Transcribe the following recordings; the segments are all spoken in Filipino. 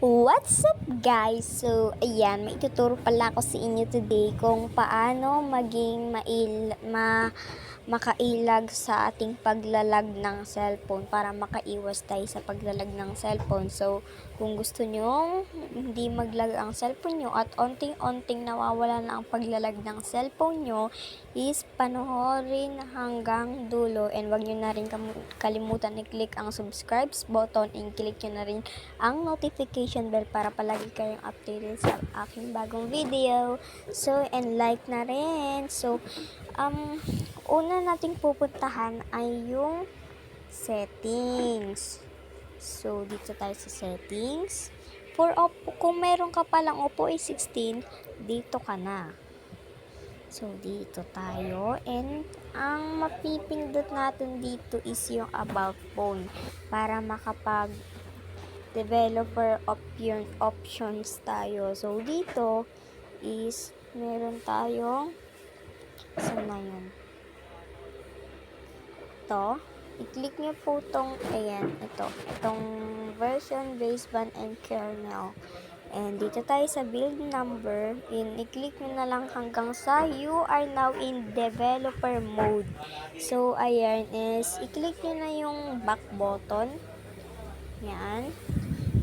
What's up guys? So, ayan, may ituturo pala ako sa inyo today kung paano maging mail, ma, makailag sa ating paglalag ng cellphone para makaiwas tayo sa paglalag ng cellphone. So, kung gusto nyo hindi maglag ang cellphone nyo at onting-onting nawawala na ang paglalag ng cellphone nyo, is panoorin hanggang dulo and wag nyo na rin kalimutan i-click ang subscribe button and click nyo na rin ang notification bell para palagi kayong updated sa aking bagong video. So, and like na rin. So, um, una nating pupuntahan ay yung settings. So, dito tayo sa settings. For Oppo, kung meron ka palang Oppo A16, dito ka na. So, dito tayo. And, ang mapipindot natin dito is yung about phone para makapag developer option, options tayo. So, dito is meron tayong saan na yun? Ito. I-click nyo po itong, ayan, ito. Itong version, baseband, and kernel. And dito tayo sa build number. And i-click nyo na lang hanggang sa you are now in developer mode. So, ayan is, i-click nyo na yung back button. Yan.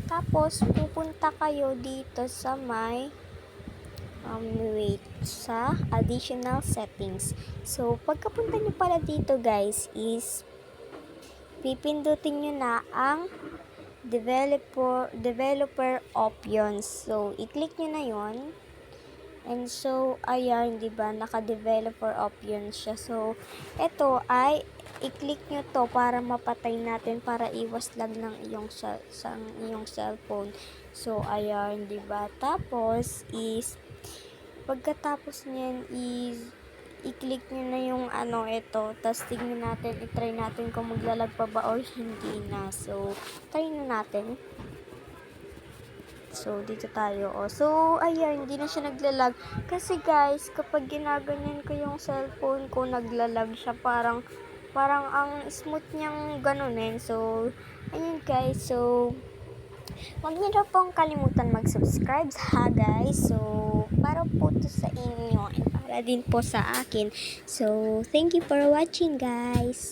Tapos, pupunta kayo dito sa may um, wait, sa additional settings. So, pagkapunta nyo pala dito guys is pipindutin nyo na ang developer developer options. So, i-click nyo na yon And so, ayan, di ba, naka-developer options siya. So, ito ay i-click nyo to para mapatay natin para iwas lag ng iyong sa, sa iyong cellphone. So, ayan, di ba? Tapos is pagkatapos niyan is i-click nyo na yung ano ito tapos tingnan natin i-try natin kung maglalag pa ba or hindi na so try na natin so dito tayo oh. so ayan hindi na siya naglalag kasi guys kapag ginaganyan ko yung cellphone ko naglalag siya parang parang ang smooth niyang ganunin so ayun guys so Huwag niyo daw pong kalimutan mag-subscribe ha guys. So, para po to sa inyo and para din po sa akin. So, thank you for watching guys.